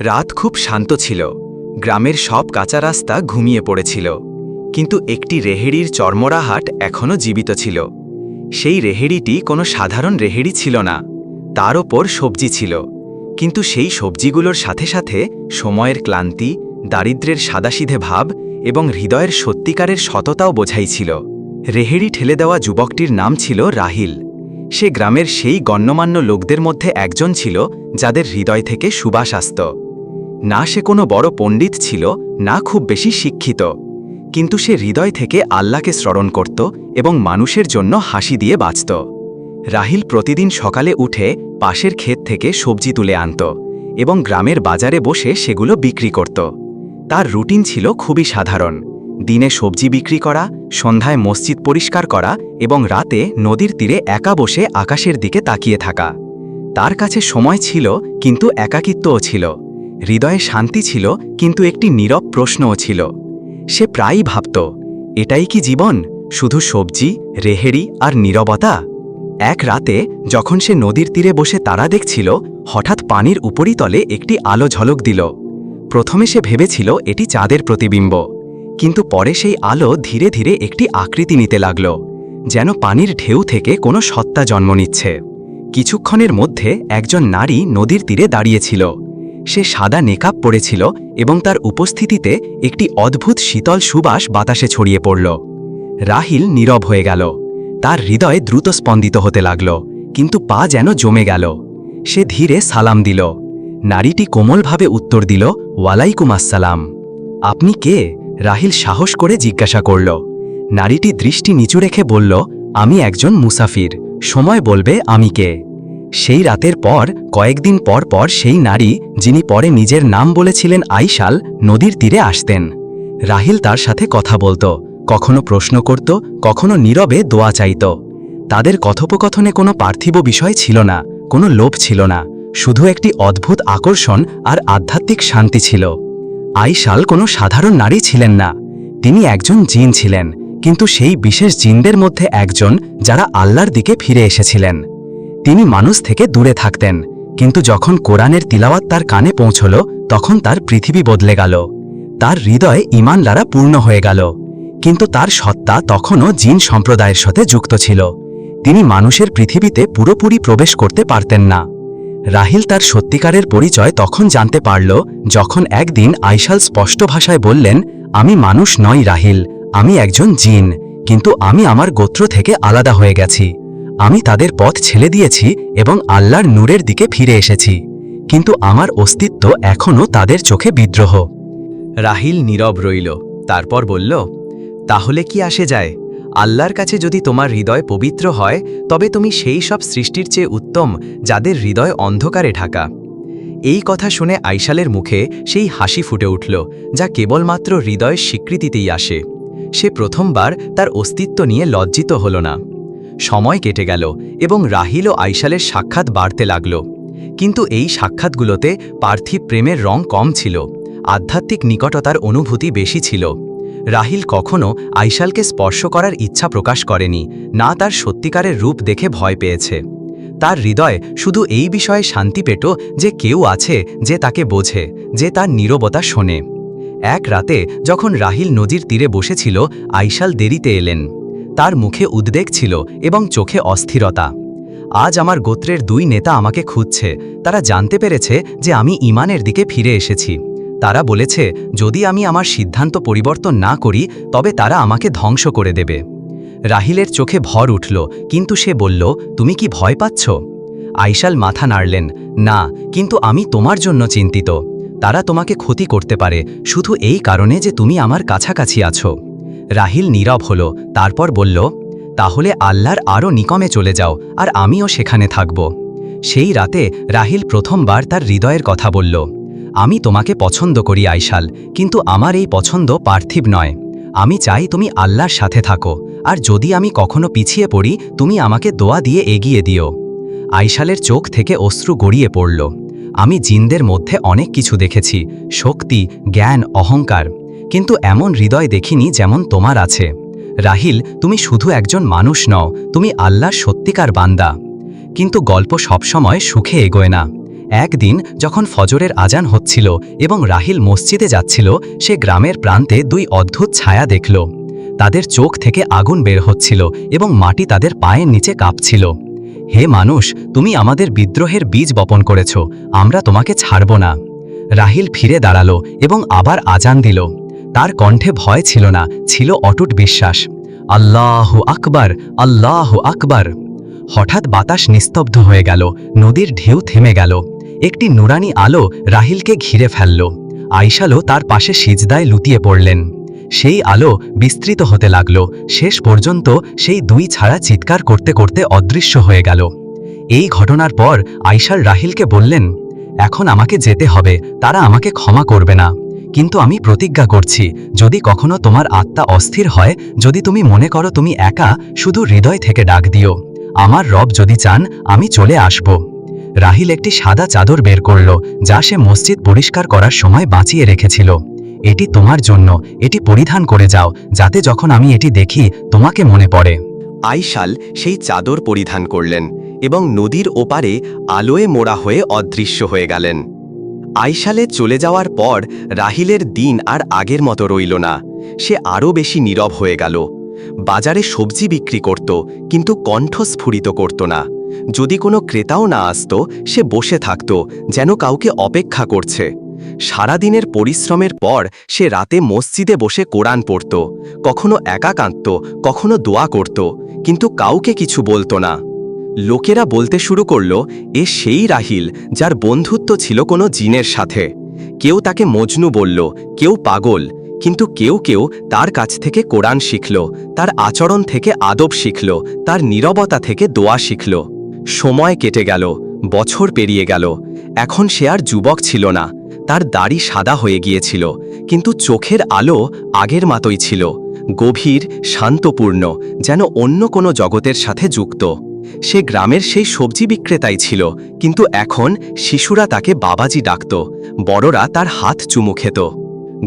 রাত খুব শান্ত ছিল। গ্রামের সব কাঁচা রাস্তা ঘুমিয়ে পড়েছিল। কিন্তু একটি রেহেড়ির চর্মরাহাট এখনও জীবিত ছিল। সেই রেহেড়িটি কোনো সাধারণ রেহেড়ি ছিল না। তার ওপর সবজি ছিল। কিন্তু সেই সবজিগুলোর সাথে সাথে সময়ের ক্লান্তি, দারিদ্রের সাদাসিধে ভাব এবং হৃদয়ের সত্যিকারের সততাও বোঝাইছিল রেহেড়ি ঠেলে দেওয়া যুবকটির নাম ছিল রাহিল। সে গ্রামের সেই গণ্যমান্য লোকদের মধ্যে একজন ছিল যাদের হৃদয় থেকে সুবাস আসত। না সে কোনো বড় পণ্ডিত ছিল, না খুব বেশি শিক্ষিত। কিন্তু সে হৃদয় থেকে আল্লাহকে স্মরণ করত এবং মানুষের জন্য হাসি দিয়ে বাঁচত। রাহিল প্রতিদিন সকালে উঠে পাশের ক্ষেত থেকে সবজি তুলে আনত এবং গ্রামের বাজারে বসে সেগুলো বিক্রি করত। তার রুটিন ছিল খুবই সাধারণ। দিনে সবজি বিক্রি করা, সন্ধ্যায় মসজিদ পরিষ্কার করা এবং রাতে নদীর তীরে একা বসে আকাশের দিকে তাকিয়ে থাকা। তার কাছে সময় ছিল, কিন্তু একাকিত্বও ছিল। হৃদয়ে শান্তি ছিল, কিন্তু একটি নীরব প্রশ্নও ছিল। সে প্রায়ই ভাবত, এটাই কি জীবন? শুধু সবজি, রেহেড়ি আর নীরবতা? এক রাতে, যখন সে নদীর তীরে বসে তারা দেখছিল, হঠাৎ পানির উপরিতলে একটি আলো ঝলক দিল। প্রথমে সে ভেবেছিল এটি চাঁদের প্রতিবিম্ব, কিন্তু পরে সেই আলো ধীরে ধীরে একটি আকৃতি নিতে লাগল, যেন পানির ঢেউ থেকে কোনো সত্তা জন্ম নিচ্ছে। কিছুক্ষণের মধ্যে একজন নারী নদীর তীরে দাঁড়িয়েছিল সে সাদা নেকাপ পড়েছিল এবং তার উপস্থিতিতে একটি অদ্ভুত শীতল সুবাস বাতাসে ছড়িয়ে পড়ল। রাহিল নীরব হয়ে গেল। তার হৃদয় দ্রুত স্পন্দিত হতে লাগল, কিন্তু পা যেন জমে গেল। সে ধীরে সালাম দিল। নারীটি কোমলভাবে উত্তর দিল, ওয়ালাইকুম আসসালাম। আপনি কে? রাহিল সাহস করে জিজ্ঞাসা করল। নারীটি দৃষ্টি নিচু রেখে বলল, আমি একজন মুসাফির। সময় বলবে আমি কে? সেই রাতের পর, কয়েকদিন পর পর সেই নারী, যিনি পরে নিজের নাম বলেছিলেন আইশাল, নদীর তীরে আসতেন। রাহিল তার সাথে কথা বলত, কখনো প্রশ্ন করত, কখনো নীরবে দোয়া চাইত। তাদের কথোপকথনে কোনো পার্থিব বিষয় ছিল না, কোনো লোভ ছিল না, শুধু একটি অদ্ভুত আকর্ষণ আর আধ্যাত্মিক শান্তি ছিল। আইশাল কোনো সাধারণ নারী ছিলেন না, তিনি একজন জিন ছিলেন, কিন্তু সেই বিশেষ জিনদের মধ্যে একজন যারা আল্লাহর দিকে ফিরে এসেছিলেন। তিনি মানুষ থেকে দূরে থাকতেন। কিন্তু যখন কোরআনের তিলাওয়াত তার কানে পৌঁছল, তখন তার পৃথিবী বদলে গেল। তার হৃদয়ে ইমান দ্বারা পূর্ণ হয়ে গেল। কিন্তু তার সত্তা তখনও জিন সম্প্রদায়ের সাথে যুক্ত ছিল। তিনি মানুষের পৃথিবীতে পুরোপুরি প্রবেশ করতে পারতেন না। রাহিল তার সত্যিকারের পরিচয় তখন জানতে পারল, যখন একদিন আইশাল স্পষ্ট ভাষায় বললেন, আমি মানুষ নই রাহিল, আমি একজন জিন, কিন্তু আমি আমার গোত্র থেকে আলাদা হয়ে গেছি। আমি তাদের পথ ছেলে দিয়েছি এবং আল্লাহর নূরের দিকে ফিরে এসেছি। কিন্তু আমার অস্তিত্ব এখনও তাদের চোখে বিদ্রোহ। রাহিল নীরব রইল, তারপর বলল, তাহলে কি আসে যায়? আল্লাহর কাছে যদি তোমার হৃদয় পবিত্র হয়, তবে তুমি সেই সব সৃষ্টির চেয়ে উত্তম যাদের হৃদয় অন্ধকারে ঢাকা। এই কথা শুনে আইশালের মুখে সেই হাসি ফুটে উঠল, যা কেবলমাত্র হৃদয়ের স্বীকৃতিতেই আসে। সে প্রথমবার তার অস্তিত্ব নিয়ে লজ্জিত হল না। সময় কেটে গেল এবং রাহিল ও আইশালের সাক্ষাৎ বাড়তে লাগল। কিন্তু এই সাক্ষাৎগুলোতে পার্থিব প্রেমের রং কম ছিল, আধ্যাত্মিক নিকটতার অনুভূতি বেশি ছিল। রাহিল কখনো আইশালকে স্পর্শ করার ইচ্ছা প্রকাশ করেনি, না তার সত্যিকারের রূপ দেখে ভয় পেয়েছে। তার হৃদয় শুধু এই বিষয়ে শান্তি পেত যে কেউ আছে যে তাকে বোঝে, যে তার নীরবতা শোনে। এক রাতে যখন রাহিল নদীর তীরে বসেছিল, আইশাল দেরিতে এলেন। তার মুখে উদ্বেগ ছিল এবং চোখে অস্থিরতা। আজ আমার গোত্রের দুই নেতা আমাকে খুঁজছে। তারা জানতে পেরেছে যে আমি ইমানের দিকে ফিরে এসেছি। তারা বলেছে, যদি আমি আমার সিদ্ধান্ত পরিবর্তন না করি, তবে তারা আমাকে ধ্বংস করে দেবে। রাহিলের চোখে ভর উঠল, কিন্তু সে বলল, তুমি কি ভয় পাচ্ছ? আইশাল মাথা নাড়লেন, না, কিন্তু আমি তোমার জন্য চিন্তিত। তারা তোমাকে ক্ষতি করতে পারে। শুধু এই কারণে যে তুমি আমার কাছাকাছি আছো। রাহিল নীরব হল, তারপর বলল, তাহলে আল্লাহর আরও নিকমে চলে যাও, আর আমিও সেখানে থাকব। সেই রাতে রাহিল প্রথমবার তার হৃদয়ের কথা বলল, আমি তোমাকে পছন্দ করি আইশাল, কিন্তু আমার এই পছন্দ পার্থিব নয়। আমি চাই তুমি আল্লাহর সাথে থাকো, আর যদি আমি কখনো পিছিয়ে পড়ি, তুমি আমাকে দোয়া দিয়ে এগিয়ে দিও। আইশালের চোখ থেকে অশ্রু গড়িয়ে পড়ল, আমি জিনদের মধ্যে অনেক কিছু দেখেছি, শক্তি, জ্ঞান, অহংকার। কিন্তু এমন হৃদয় দেখিনি যেমন তোমার আছে। রাহিল, তুমি শুধু একজন মানুষ নও, তুমি আল্লাহর সত্যিকার বান্দা। কিন্তু গল্প সবসময় সুখে এগোয় না। একদিন যখন ফজরের আজান হচ্ছিল এবং রাহিল মসজিদে যাচ্ছিল, সে গ্রামের প্রান্তে দুই অদ্ভুত ছায়া দেখল। তাদের চোখ থেকে আগুন বের হচ্ছিল এবং মাটি তাদের পায়ের নিচে কাঁপছিল। হে মানুষ, তুমি আমাদের বিদ্রোহের বীজ বপন করেছ, আমরা তোমাকে ছাড়ব না। রাহিল ফিরে দাঁড়াল এবং আবার আজান দিল। তার কণ্ঠে ভয় ছিল না, ছিল অটুট বিশ্বাস। আল্লাহ আকবার আল্লাহ আকবার। হঠাৎ বাতাস নিস্তব্ধ হয়ে গেল, নদীর ঢেউ থেমে গেল। একটি নুরানি আলো রাহিলকে ঘিরে ফেলল। আইশালো তার পাশে সিজদায় লুতিয়ে পড়লেন। সেই আলো বিস্তৃত হতে লাগল, শেষ পর্যন্ত সেই দুই ছাড়া চিৎকার করতে করতে অদৃশ্য হয়ে গেল। এই ঘটনার পর আইসার রাহিলকে বললেন, এখন আমাকে যেতে হবে, তারা আমাকে ক্ষমা করবে না। কিন্তু আমি প্রতিজ্ঞা করছি, যদি কখনো তোমার আত্মা অস্থির হয়, যদি তুমি মনে করো তুমি একা, শুধু হৃদয় থেকে ডাক দিও। আমার রব যদি চান, আমি চলে আসব। রাহিল একটি সাদা চাদর বের করল, যা সে মসজিদ পরিষ্কার করার সময় বাঁচিয়ে রেখেছিল। এটি তোমার জন্য, এটি পরিধান করে যাও, যাতে যখন আমি এটি দেখি, তোমাকে মনে পড়ে। আইশাল সেই চাদর পরিধান করলেন, এবং নদীর ওপারে আলোয় মোড়া হয়ে অদৃশ্য হয়ে গেলেন। আইশালে চলে যাওয়ার পর রাহিলের দিন আর আগের মতো রইল না। সে আরও বেশি নীরব হয়ে গেল। বাজারে সবজি বিক্রি করত, কিন্তু কণ্ঠ স্ফুরিত করত না। যদি কোনো ক্রেতাও না আসত, সে বসে থাকত, যেন কাউকে অপেক্ষা করছে। সারাদিনের পরিশ্রমের পর সে রাতে মসজিদে বসে কোরআন পড়ত, কখনো একা কাঁদত কখনো দোয়া করত, কিন্তু কাউকে কিছু বলতো না। লোকেরা বলতে শুরু করল, এ সেই রাহিল যার বন্ধুত্ব ছিল কোনো জিনের সাথে। কেউ তাকে মজনু বলল, কেউ পাগল। কিন্তু কেউ কেউ তার কাছ থেকে কোরআন শিখল, তার আচরণ থেকে আদব শিখল, তার নীরবতা থেকে দোয়া শিখল। সময় কেটে গেল, বছর পেরিয়ে গেল, এখন সে আর যুবক ছিল না, তার দাড়ি সাদা হয়ে গিয়েছিল, কিন্তু চোখের আলো আগের মতোই ছিল, গভীর, শান্তপূর্ণ, যেন অন্য কোনো জগতের সাথে যুক্ত। সে গ্রামের সেই সবজি বিক্রেতাই ছিল, কিন্তু এখন শিশুরা তাকে বাবাজি ডাকত, বড়রা তার হাত চুমু খেত।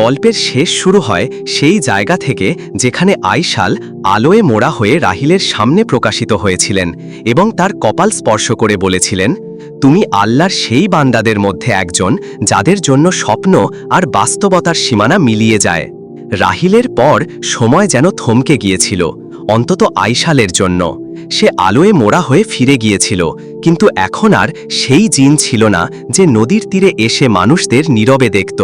গল্পের শেষ শুরু হয় সেই জায়গা থেকে যেখানে আইশাল আলোয় মোড়া হয়ে রাহিলের সামনে প্রকাশিত হয়েছিলেন এবং তার কপাল স্পর্শ করে বলেছিলেন, তুমি আল্লাহর সেই বান্দাদের মধ্যে একজন যাদের জন্য স্বপ্ন আর বাস্তবতার সীমানা মিলিয়ে যায়। রাহিলের পর সময় যেন থমকে গিয়েছিল অন্তত আইশালের জন্য। সে আলোয় মোড়া হয়ে ফিরে গিয়েছিল, কিন্তু এখন আর সেই জিন ছিল না যে নদীর তীরে এসে মানুষদের নীরবে দেখত।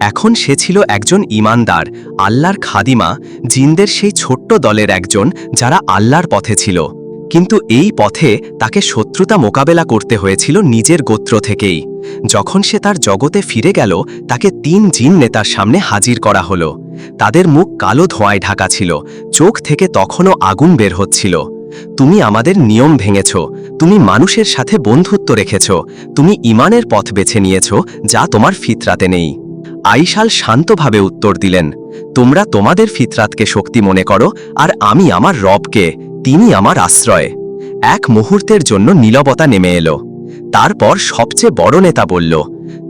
এখন সে ছিল একজন ইমানদার, আল্লাহর খাদিমা, জিনদের সেই ছোট্ট দলের একজন যারা আল্লাহর পথে ছিল। কিন্তু এই পথে তাকে শত্রুতা মোকাবেলা করতে হয়েছিল নিজের গোত্র থেকেই। যখন সে তার জগতে ফিরে গেল, তাকে তিন জিন নেতার সামনে হাজির করা হলো। তাদের মুখ কালো ধোঁয়ায় ঢাকা ছিল, চোখ থেকে তখনও আগুন বের হচ্ছিল। তুমি আমাদের নিয়ম ভেঙেছ, তুমি মানুষের সাথে বন্ধুত্ব রেখেছ, তুমি ইমানের পথ বেছে নিয়েছ, যা তোমার ফিতরাতে নেই। আইশাল শান্তভাবে উত্তর দিলেন, তোমরা তোমাদের ফিতরাতকে শক্তি মনে করো, আর আমি আমার রবকে, তিনি আমার আশ্রয়। এক মুহূর্তের জন্য নীলবতা নেমে এলো। তারপর সবচেয়ে বড় নেতা বলল,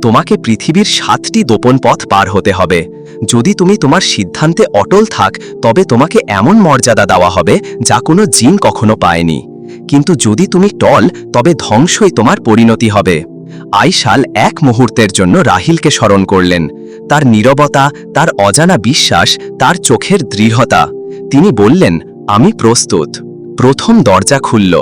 তোমাকে পৃথিবীর সাতটি দোপন পথ পার হতে হবে। যদি তুমি তোমার সিদ্ধান্তে অটল থাক, তবে তোমাকে এমন মর্যাদা দেওয়া হবে যা কোনো জিন কখনো পায়নি। কিন্তু যদি তুমি টল, তবে ধ্বংসই তোমার পরিণতি হবে। আইশাল এক মুহূর্তের জন্য রাহিলকে স্মরণ করলেন। তার নীরবতা, তার অজানা বিশ্বাস, তার চোখের দৃঢ়তা। তিনি বললেন, আমি প্রস্তুত। প্রথম দরজা খুলল।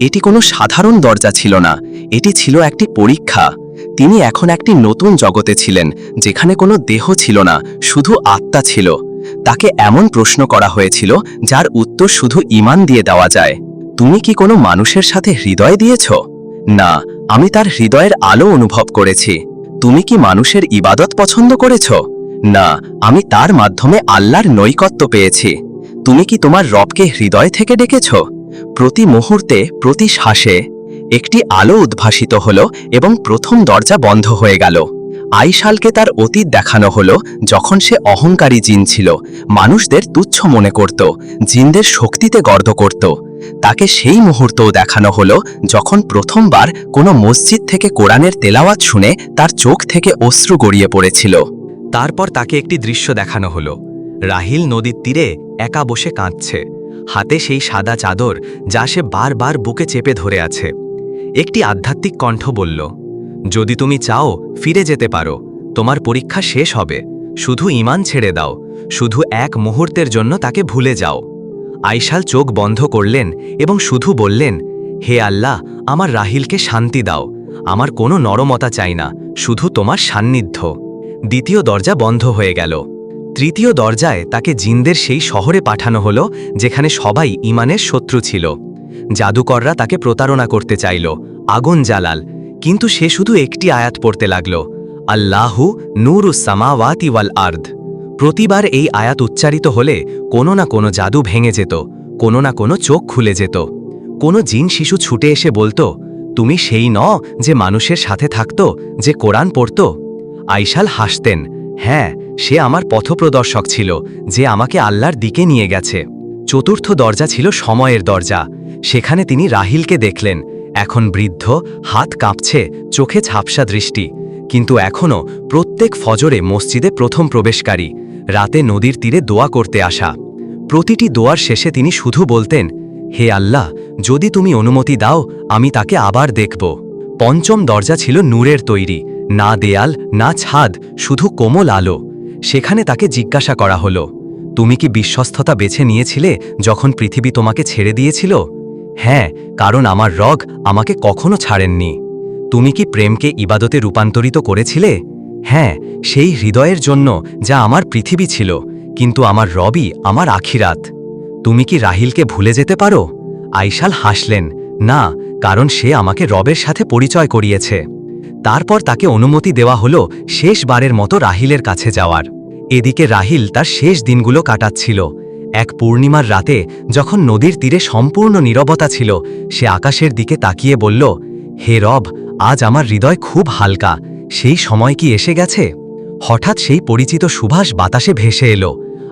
এটি কোনো সাধারণ দরজা ছিল না। এটি ছিল একটি পরীক্ষা। তিনি এখন একটি নতুন জগতে ছিলেন, যেখানে কোনো দেহ ছিল না, শুধু আত্মা ছিল। তাকে এমন প্রশ্ন করা হয়েছিল, যার উত্তর শুধু ইমান দিয়ে দেওয়া যায়। তুমি কি কোনো মানুষের সাথে হৃদয় দিয়েছ? না, আমি তার হৃদয়ের আলো অনুভব করেছি। তুমি কি মানুষের ইবাদত পছন্দ করেছ? না, আমি তার মাধ্যমে আল্লাহর নৈকত্য পেয়েছি। তুমি কি তোমার রবকে হৃদয় থেকে ডেকেছ? প্রতি মুহূর্তে, প্রতি শ্বাসে। একটি আলো উদ্ভাসিত হল এবং প্রথম দরজা বন্ধ হয়ে গেল। আইশালকে তার অতীত দেখানো হলো যখন সে অহংকারী জিন ছিল। মানুষদের তুচ্ছ মনে করত, জিনদের শক্তিতে গর্দ করত। তাকে সেই মুহূর্তও দেখানো হলো যখন প্রথমবার কোনো মসজিদ থেকে কোরআনের তেলাওয়াত শুনে তার চোখ থেকে অশ্রু গড়িয়ে পড়েছিল। তারপর তাকে একটি দৃশ্য দেখানো হলো। রাহিল নদীর তীরে একা বসে কাঁদছে। হাতে সেই সাদা চাদর যা সে বারবার বুকে চেপে ধরে আছে। একটি আধ্যাত্মিক কণ্ঠ বলল, যদি তুমি চাও ফিরে যেতে পারো, তোমার পরীক্ষা শেষ হবে। শুধু ইমান ছেড়ে দাও, শুধু এক মুহূর্তের জন্য তাকে ভুলে যাও। আইশাল চোখ বন্ধ করলেন এবং শুধু বললেন, হে আল্লাহ, আমার রাহিলকে শান্তি দাও। আমার কোনো নরমতা চাই না, শুধু তোমার সান্নিধ্য। দ্বিতীয় দরজা বন্ধ হয়ে গেল। তৃতীয় দরজায় তাকে জিনদের সেই শহরে পাঠানো হলো, যেখানে সবাই ইমানের শত্রু ছিল। জাদুকররা তাকে প্রতারণা করতে চাইল। আগুন জালাল কিন্তু সে শুধু একটি আয়াত পড়তে লাগল। আল্লাহু নূরুসামাওয়াতি ওয়াল আর্দ। প্রতিবার এই আয়াত উচ্চারিত হলে কোনো না কোনো জাদু ভেঙে যেত, কোনো না কোনো চোখ খুলে যেত। কোনো জিন শিশু ছুটে এসে বলতো, তুমি সেই ন যে মানুষের সাথে থাকত, যে কোরআন পড়ত? আইশাল হাসতেন হ্যাঁ সে আমার পথপ্রদর্শক ছিল, যে আমাকে আল্লাহর দিকে নিয়ে গেছে। চতুর্থ দরজা ছিল সময়ের দরজা। সেখানে তিনি রাহিলকে দেখলেন। এখন বৃদ্ধ, হাত কাঁপছে, চোখে ঝাপসা দৃষ্টি। কিন্তু এখনও প্রত্যেক ফজরে মসজিদে প্রথম প্রবেশকারী। রাতে নদীর তীরে দোয়া করতে আসা। প্রতিটি দোয়ার শেষে তিনি শুধু বলতেন, হে আল্লাহ, যদি তুমি অনুমতি দাও, আমি তাকে আবার দেখব। পঞ্চম দরজা ছিল নূরের তৈরি। না দেয়াল, না ছাদ, শুধু কোমল আলো। সেখানে তাকে জিজ্ঞাসা করা হলো, তুমি কি বিশ্বস্ততা বেছে নিয়েছিলে যখন পৃথিবী তোমাকে ছেড়ে দিয়েছিল? হ্যাঁ কারণ আমার রগ আমাকে কখনো ছাড়েননি। তুমি কি প্রেমকে ইবাদতে রূপান্তরিত করেছিলে? হ্যাঁ সেই হৃদয়ের জন্য যা আমার পৃথিবী ছিল, কিন্তু আমার রবই আমার আখিরাত। তুমি কি রাহিলকে ভুলে যেতে পারো? আইশাল হাসলেন, না, কারণ সে আমাকে রবের সাথে পরিচয় করিয়েছে। তারপর তাকে অনুমতি দেওয়া হলো শেষবারের মতো রাহিলের কাছে যাওয়ার। এদিকে রাহিল তার শেষ দিনগুলো কাটাচ্ছিল। এক পূর্ণিমার রাতে যখন নদীর তীরে সম্পূর্ণ নীরবতা ছিল, সে আকাশের দিকে তাকিয়ে বলল, হে রব, আজ আমার হৃদয় খুব হালকা, সেই সময় কি এসে গেছে? হঠাৎ সেই পরিচিত সুভাষ বাতাসে ভেসে এলো।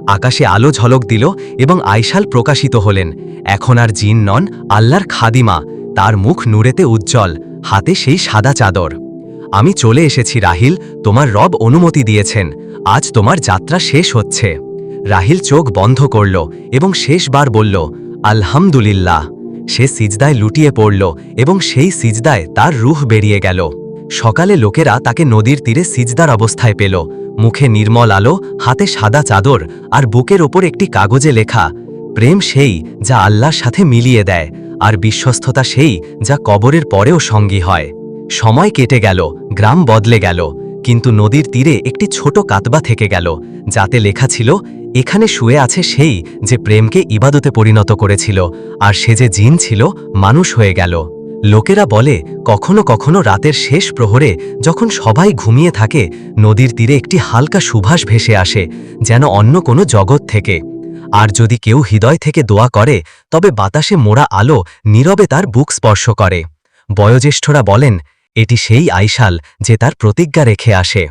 আকাশে আলো ঝলক দিল এবং আইশাল প্রকাশিত হলেন। এখন আর জিন নন, আল্লাহর খাদিমা, তার মুখ নূরেতে উজ্জ্বল, হাতে সেই সাদা চাদর। আমি চলে এসেছি রাহিল, তোমার রব অনুমতি দিয়েছেন। আজ তোমার যাত্রা শেষ হচ্ছে। রাহিল চোখ বন্ধ করল এবং শেষবার বলল, আলহামদুলিল্লাহ। সে সিজদায় লুটিয়ে পড়ল এবং সেই সিজদায় তার রুহ বেরিয়ে গেল। সকালে লোকেরা তাকে নদীর তীরে সিজদার অবস্থায় পেল। মুখে নির্মল আলো, হাতে সাদা চাদর আর বুকের ওপর একটি কাগজে লেখা, প্রেম সেই যা আল্লাহর সাথে মিলিয়ে দেয়, আর বিশ্বস্ততা সেই যা কবরের পরেও সঙ্গী হয়। সময় কেটে গেল, গ্রাম বদলে গেল, কিন্তু নদীর তীরে একটি ছোট কাতবা থেকে গেল, যাতে লেখা ছিল, এখানে শুয়ে আছে সেই যে প্রেমকে ইবাদতে পরিণত করেছিল, আর সে যে জিন ছিল, মানুষ হয়ে গেল। লোকেরা বলে, কখনো কখনো রাতের শেষ প্রহরে যখন সবাই ঘুমিয়ে থাকে, নদীর তীরে একটি হালকা সুভাষ ভেসে আসে, যেন অন্য কোনো জগৎ থেকে। আর যদি কেউ হৃদয় থেকে দোয়া করে, তবে বাতাসে মোড়া আলো নীরবে তার বুক স্পর্শ করে। বয়োজ্যেষ্ঠরা বলেন এটি সেই আইশাল যে তার প্রতিজ্ঞা রেখে আসে।